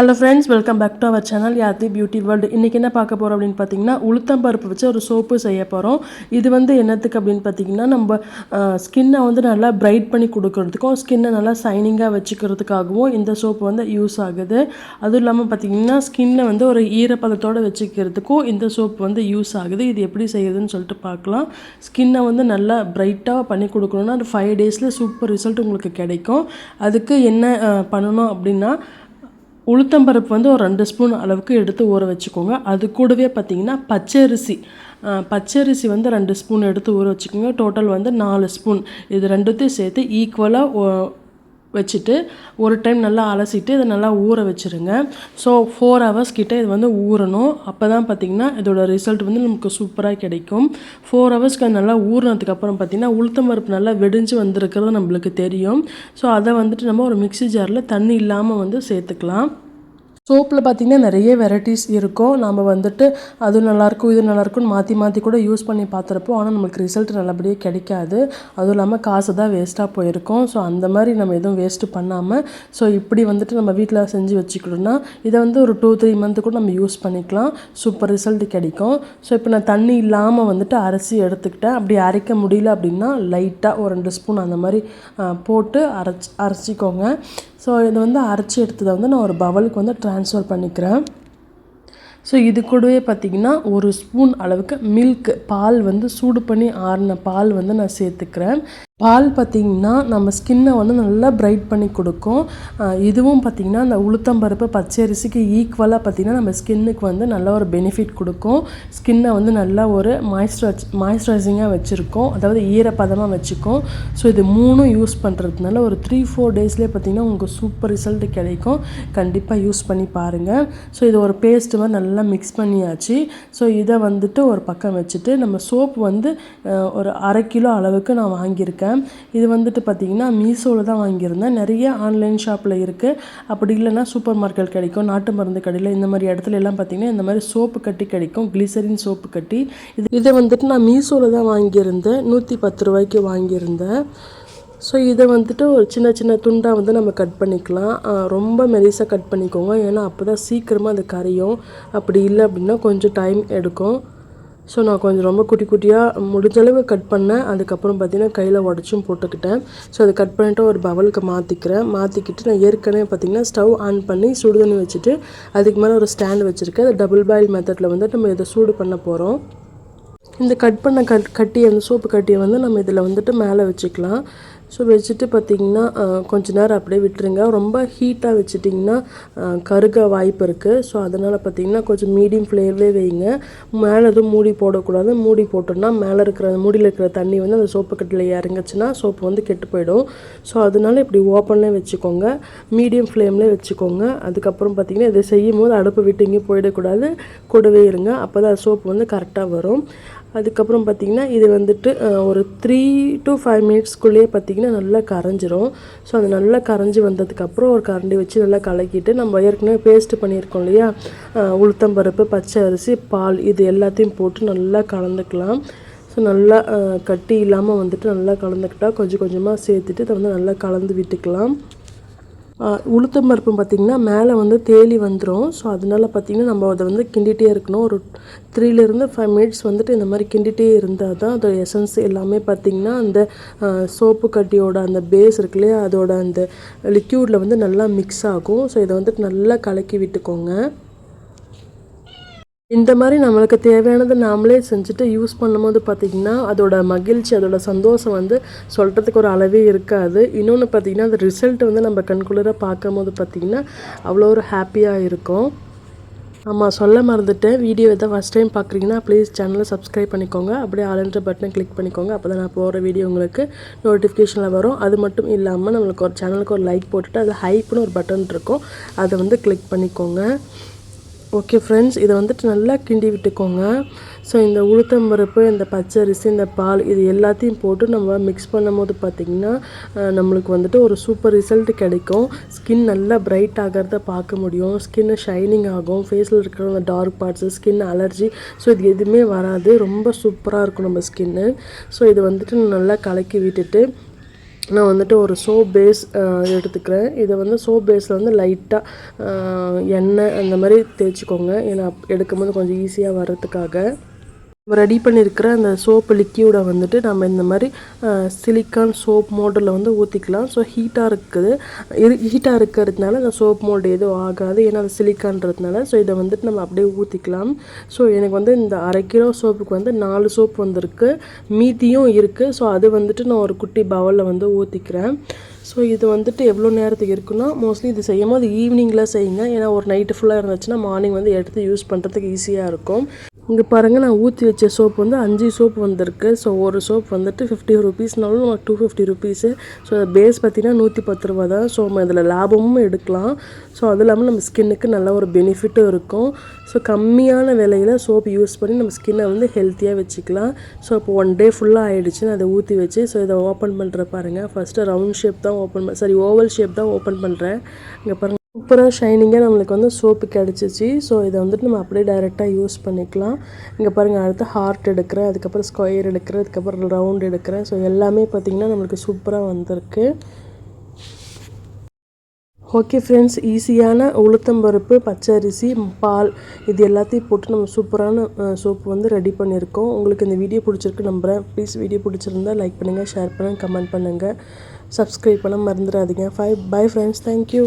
Hello friends welcome back to our channel Yathi beauty world இன்றைக்கி என்ன பார்க்க போகிறோம் அப்படின்னு பார்த்தீங்கன்னா உளுத்தம்பருப்பு வச்சு ஒரு சோப்பு செய்ய போகிறோம் இது வந்து என்னத்துக்கு அப்படின்னு பார்த்தீங்கன்னா நம்ம ஸ்கின்னை வந்து நல்லா பிரைட் பண்ணி கொடுக்கறதுக்கும் ஸ்கின்னை நல்லா சைனிங்காக வச்சுக்கிறதுக்காகவும் இந்த சோப்பு வந்து யூஸ் ஆகுது. அதுவும் இல்லாமல் பார்த்தீங்கன்னா ஸ்கின்னை வந்து ஒரு ஈரப்பதத்தோடு வச்சுக்கிறதுக்கும் இந்த சோப்பு வந்து யூஸ் ஆகுது. இது எப்படி செய்யுதுன்னு சொல்லிட்டு பார்க்கலாம். ஸ்கின்னை வந்து நல்லா பிரைட்டாக பண்ணி கொடுக்கணுன்னா ஒரு ஃபைவ் டேஸில் சூப்பர் ரிசல்ட் உங்களுக்கு கிடைக்கும். அதுக்கு என்ன பண்ணணும் அப்படின்னா உளுத்தம்பருப்பு வந்து ஒரு ரெண்டு ஸ்பூன் அளவுக்கு எடுத்து ஊற வச்சுக்கோங்க. அது கூடவே பார்த்திங்கன்னா பச்சரிசி பச்சரிசி வந்து ரெண்டு ஸ்பூன் எடுத்து ஊற வச்சுக்கோங்க. டோட்டல் வந்து நாலு ஸ்பூன். இது ரெண்டுத்தையும் சேர்த்து ஈக்குவலாக வச்சுட்டு ஒரு டைம் நல்லா அலசிட்டு இதை நல்லா ஊற வச்சுருங்க. ஸோ ஃபோர் ஹவர்ஸ் கிட்டே இது வந்து ஊறணும். அப்போ தான் பார்த்தீங்கன்னா இதோட ரிசல்ட் வந்து நமக்கு சூப்பராக கிடைக்கும். ஃபோர் ஹவர்ஸ்க்கு அது நல்லா ஊறினதுக்கப்புறம் பார்த்தீங்கன்னா உளுத்தம் பருப்பு நல்லா வெடிஞ்சு வந்திருக்கிறது நம்மளுக்கு தெரியும். ஸோ அதை வந்துட்டு நம்ம ஒரு மிக்ஸி ஜாரில் தண்ணி இல்லாமல் வந்து சேர்த்துக்கலாம். சோப்பில் பார்த்திங்கன்னா நிறைய வெரைட்டிஸ் இருக்கும். நம்ம வந்துட்டு அது நல்லாயிருக்கும் இது நல்லாயிருக்கும்னு மாற்றி மாற்றி கூட யூஸ் பண்ணி பார்த்துருப்போம் ஆனால் நமக்கு ரிசல்ட் நல்லபடியாக கிடைக்காது. அதுவும் இல்லாமல் காசு தான் வேஸ்ட்டாக போயிருக்கும். ஸோ அந்த மாதிரி நம்ம எதுவும் வேஸ்ட்டு பண்ணாமல் ஸோ இப்படி வந்துட்டு நம்ம வீட்டில் செஞ்சு வச்சுக்கணும்னா இதை வந்து ஒரு டூ த்ரீ மந்த்து கூட நம்ம யூஸ் பண்ணிக்கலாம். சூப்பர் ரிசல்ட் கிடைக்கும். ஸோ இப்போ நான் தண்ணி இல்லாமல் வந்துட்டு அரிசி எடுத்துக்கிட்டேன். அப்படி அரைக்க முடியல அப்படின்னா லைட்டாக ஒரு ரெண்டு ஸ்பூன் அந்த மாதிரி போட்டு அரைச்சி அரைச்சிக்கோங்க. ஸோ இதை வந்து அரைச்சி எடுத்ததை வந்து நான் ஒரு பவலுக்கு வந்து ட்ரான்ஸ்ஃபர் பண்ணிக்கிறேன். ஸோ இது கூடவே பார்த்திங்கன்னா ஒரு ஸ்பூன் அளவுக்கு மில்க் பால் வந்து சூடு பண்ணி ஆறின பால் வந்து நான் சேர்த்துக்கிறேன். பால் பார்த்திங்கன்னா நம்ம ஸ்கின்னை வந்து நல்லா பிரைட் பண்ணி கொடுக்கும். இதுவும் பார்த்திங்கன்னா அந்த உளுத்தம்பருப்பு பச்சரிசிக்கு ஈக்குவலாக பார்த்திங்கன்னா நம்ம ஸ்கின்னுக்கு வந்து நல்ல ஒரு பெனிஃபிட் கொடுக்கும். ஸ்கின்னை வந்து நல்லா ஒரு மாய்ஸ்சரைஸ் மாய்ஸ்சரைசிங்காக வச்சுருக்கோம். அதாவது ஈரப்பதமாக வச்சுக்கும். ஸோ இது மூணும் யூஸ் பண்ணுறதுனால ஒரு த்ரீ ஃபோர் டேஸ்லேயே பார்த்திங்கன்னா உங்களுக்கு சூப்பர் ரிசல்ட் கிடைக்கும். கண்டிப்பாக யூஸ் பண்ணி பாருங்கள் ஸோ இது ஒரு பேஸ்ட்டு மாதிரி நல்லா மிக்ஸ் பண்ணியாச்சு. ஸோ இதை வந்துட்டு ஒரு பக்கம் வச்சுட்டு நம்ம சோப் வந்து ஒரு அரை கிலோ அளவுக்கு நான் வாங்கியிருக்கேன். இது வந்துட்டு பார்த்திங்கன்னா மீஷோவில் தான் வாங்கியிருந்தேன். நிறைய ஆன்லைன் ஷாப்பில் இருக்குது அப்படி இல்லைன்னா சூப்பர் மார்க்கெட் கிடைக்கும் நாட்டு மருந்து கடையில். இந்த மாதிரி இடத்துல எல்லாம் பார்த்திங்கன்னா இந்த மாதிரி சோப்பு கட்டி கிடைக்கும். கிளிசரின் சோப்பு கட்டி. இது இதை வந்துட்டு நான் மீஷோவில் தான் வாங்கியிருந்தேன். நூற்றி பத்து ரூபாய்க்கு வாங்கியிருந்தேன். ஸோ இதை வந்துட்டு ஒரு சின்ன சின்ன துண்டாக வந்து நம்ம கட் பண்ணிக்கலாம். ரொம்ப மெலிசாக கட் பண்ணிக்கோங்க. ஏன்னா அப்போ தான் சீக்கிரமாக அது கரையும். அப்படி இல்லை அப்படின்னா கொஞ்சம் டைம் எடுக்கும். ஸோ நான் கொஞ்சம் ரொம்ப குட்டி குட்டியாக முடிஞ்சளவு கட் பண்ணேன். அதுக்கப்புறம் பார்த்தீங்கன்னா கையில் உடச்சும் போட்டுக்கிட்டேன். ஸோ அதை கட் பண்ணிட்டு ஒரு பவலுக்கு மாற்றிக்கிறேன் மாற்றிக்கிட்டு நான் ஏற்கனவே பார்த்திங்கன்னா ஸ்டவ் ஆன் பண்ணி சுடுதண்ணி வச்சுட்டு அதுக்கு மேலே ஒரு ஸ்டாண்ட் வச்சுருக்கேன். அது டபுள் பாயில் மெத்தடில் வந்து நம்ம இதை சூடு பண்ண போகிறோம் இந்த கட் பண்ண கட் கட்டி அந்த சோப்பு கட்டியை வந்து நம்ம இதில் வந்துட்டு மேலே வச்சுக்கலாம். ஸோ வச்சுட்டு பார்த்திங்கன்னா கொஞ்ச நேரம் அப்படியே விட்டுருங்க. ரொம்ப ஹீட்டாக வச்சுட்டிங்கன்னா கருக வாய்ப்பு இருக்குது ஸோ அதனால் பார்த்திங்கன்னா கொஞ்சம் மீடியம் ஃப்ளேம்லேயே வைங்க. மேலே எதுவும் மூடி போடக்கூடாது. மூடி போட்டோம்னா மேலே இருக்கிற மூடியில் இருக்கிற தண்ணி வந்து அந்த சோப்பு கட்டில் இறங்குச்சுன்னா சோப்பு வந்து கெட்டு போயிடும். ஸோ அதனால இப்படி ஓப்பன்லேயே வச்சுக்கோங்க. மீடியம் ஃப்ளேம்லேயே வச்சுக்கோங்க. அதுக்கப்புறம் பார்த்திங்கன்னா இதை செய்யும் போது அடுப்பு விட்டு எங்கேயும் போயிடக்கூடாது. கூடவே இருங்க. அப்போ தான் சோப்பு வந்து கரெக்டாக வரும். அதுக்கப்புறம் பார்த்திங்கன்னா இது வந்துட்டு ஒரு த்ரீ டு ஃபைவ் மினிட்ஸ்க்குள்ளேயே பார்த்திங்கன்னா நல்லா கரைஞ்சிரும். ஸோ அது நல்லா கரைஞ்சி வந்ததுக்கப்புறம் ஒரு கரண்டி வச்சு நல்லா கலக்கிட்டு நம்ம ஏற்கனவே பேஸ்ட் பண்ணியிருக்கோம் இல்லையா? உளுத்தம்பருப்பு பச்சை அரிசி பால் இது எல்லாத்தையும் போட்டு நல்லா கலந்துக்கலாம். ஸோ நல்லா கட்டி இல்லாமல் வந்துட்டு நல்லா கலந்துக்கிட்டால் கொஞ்சம் கொஞ்சமாக சேர்த்துட்டு அதை வந்து நல்லா கலந்து விட்டுக்கலாம். உளுத்தம் பருப்பு பார்த்திங்கன்னா மேலே வந்து தேலி வந்துடும் ஸோ அதனால பார்த்திங்கன்னா நம்ம அதை வந்து கிண்டிகிட்டே இருக்கணும். ஒரு த்ரீலேருந்து ஃபைவ் மினிட்ஸ் வந்துட்டு இந்த மாதிரி கிண்டிகிட்டே இருந்தால் தான் அதோட எசன்ஸ் எல்லாமே பார்த்திங்கன்னா அந்த சோப்பு கட்டியோட அந்த பேஸ் இருக்கு இல்லையா? அதோட அந்த லிக்யூடில் வந்து நல்லா மிக்ஸ் ஆகும். ஸோ இதை வந்துட்டு நல்லா கலக்கி விட்டுக்கோங்க. இந்த மாதிரி நம்மளுக்கு தேவையானதை நாமளே செஞ்சுட்டு யூஸ் பண்ணும்போது பார்த்திங்கன்னா அதோட மகிழ்ச்சி அதோட சந்தோஷம் வந்து சொல்கிறதுக்கு ஒரு அளவே இருக்காது. இன்னொன்று பார்த்திங்கன்னா அந்த ரிசல்ட் வந்து நம்ம கண்குளிர பார்க்கும்போது பார்த்திங்கன்னா அவ்வளோ ஒரு ஹாப்பியாக இருக்கும். ஆமாம் சொல்ல மறந்துட்டேன். வீடியோ எதாவது ஃபஸ்ட் டைம் பார்க்குறீங்கன்னா ப்ளீஸ் சேனலை சப்ஸ்கிரைப் பண்ணிக்கோங்க. அப்படியே ஆளுன்ற பட்டனை கிளிக் பண்ணிக்கோங்க. அப்போ தான் நான் போகிற வீடியோ உங்களுக்கு நோட்டிஃபிகேஷனில் வரும். அது மட்டும் இல்லாமல் நம்மளுக்கு ஒரு சேனலுக்கு ஒரு லைக் போட்டுட்டு அது ஹைப்னு ஒரு பட்டன் இருக்கும். அதை வந்து கிளிக் பண்ணிக்கோங்க. ஓகே ஃப்ரெண்ட்ஸ் இதை வந்துட்டு நல்லா கிண்டி விட்டுக்கோங்க. ஸோ இந்த உளுத்தம்பருப்பு இந்த பச்சரிசி இந்த பால் இது எல்லாத்தையும் போட்டு நம்ம மிக்ஸ் பண்ணும்போது பார்த்திங்கன்னா நம்மளுக்கு வந்துட்டு ஒரு சூப்பர் ரிசல்ட் கிடைக்கும். ஸ்கின் நல்லா பிரைட் ஆகிறத பார்க்க முடியும். ஸ்கின் ஷைனிங் ஆகும். ஃபேஸில் இருக்கிற அந்த dark parts skin allergy so இது எதுவுமே வராது. ரொம்ப சூப்பராக இருக்கும் நம்ம ஸ்கின்னு ஸோ இது வந்துட்டு நல்லா கலக்கி விட்டுட்டு நான் வந்துட்டு ஒரு சோப் பேஸ் எடுத்துக்கிறேன். இதை வந்து சோப் பேஸில் வந்து லைட்டாக எண்ணெய் அந்த மாதிரி தேய்ச்சிக்கோங்க. ஏன்னா எடுக்கும்போது கொஞ்சம் ஈஸியாக வர்றதுக்காக. ரெடி பண்ணியிருக்கிற அந்த சோப்பு லிக்யூடை வந்துட்டு நம்ம இந்த மாதிரி சிலிக்கான் சோப் மோல்டில் வந்து ஊற்றிக்கலாம் ஸோ ஹீட்டாக இருக்குது. இரு ஹீட்டாக இருக்கிறதுனால அந்த சோப் மோல்டு எதுவும் ஆகாது. ஏன்னா அது சிலிக்கான்றதுனால ஸோ இதை வந்துட்டு நம்ம அப்படியே ஊற்றிக்கலாம் ஸோ எனக்கு வந்து இந்த அரை கிலோ சோப்புக்கு வந்து நாலு சோப் வந்திருக்கு. மீதியும் இருக்குது ஸோ அது வந்துட்டு நான் ஒரு குட்டி பவலில் வந்து ஊற்றிக்கிறேன் ஸோ இது வந்துட்டு எவ்வளோ நேரத்துக்கு இருக்குன்னா மோஸ்ட்லி இது செய்யும் போது ஈவினிங்கில் செய்யுங்க. ஏன்னா ஒரு நைட்டு ஃபுல்லாக இருந்துச்சுன்னா மார்னிங் வந்து எடுத்து யூஸ் பண்ணுறதுக்கு ஈஸியாக இருக்கும். இங்கே பாருங்கள் நான் ஊற்றி வச்ச சோப் வந்து அஞ்சு சோப் வந்திருக்கு. ஸோ ஒரு சோப் வந்துட்டு ஃபிஃப்டி ருபீஸ்னாலும் நமக்கு two fifty rupees so face பார்த்திங்கன்னா நூற்றி பத்து ரூபா தான். ஸோ நம்ம இதில் லாபமும் எடுக்கலாம். ஸோ அது இல்லாமல் நம்ம ஸ்கின்னுக்கு நல்ல ஒரு பெனிஃபிட்டும் இருக்கும். ஸோ கம்மியான விலையில் சோப் யூஸ் பண்ணி நம்ம ஸ்கின்னை வந்து ஹெல்த்தியாக வச்சுக்கலாம். ஸோ இப்போ ஒன் டே ஃபுல்லாக ஆகிடுச்சுன்னு அதை ஊற்றி வச்சு ஸோ இதை ஓப்பன் பண்ணுற பாருங்கள் ஃபஸ்ட்டு ரவுண்ட் ஷேப் தான் ஓப்பன் பண்ண சாரி ஓவல் ஷேப் தான் ஓப்பன் பண்ணுறேன் இங்கே பாருங்கள் சூப்பராக ஷைனிங்காக நம்மளுக்கு வந்து சோப்பு கிடச்சிச்சு. ஸோ இதை வந்துட்டு நம்ம அப்படியே டைரெக்டாக யூஸ் பண்ணிக்கலாம். இங்கே பாருங்கள் அடுத்து ஹார்ட் எடுக்கிறேன் அதுக்கப்புறம் ஸ்கொயர் எடுக்கிறேன் அதுக்கப்புறம் ரவுண்ட் எடுக்கிறேன். ஸோ எல்லாமே பார்த்திங்கன்னா நம்மளுக்கு சூப்பராக வந்திருக்கு. ஓகே ஃப்ரெண்ட்ஸ் ஈஸியான உளுத்தம்பருப்பு பச்சரிசி பால் இது எல்லாத்தையும் போட்டு நம்ம சூப்பரான சோப்பு வந்து ரெடி பண்ணியிருக்கோம். உங்களுக்கு இந்த வீடியோ பிடிச்சிருக்கு நம்புகிறேன் ப்ளீஸ் வீடியோ பிடிச்சிருந்தா லைக் பண்ணுங்கள் ஷேர் பண்ணுங்கள் கமெண்ட் பண்ணுங்கள் சப்ஸ்கிரைப் பண்ண மறந்துடாதீங்க. Five bye friends thank you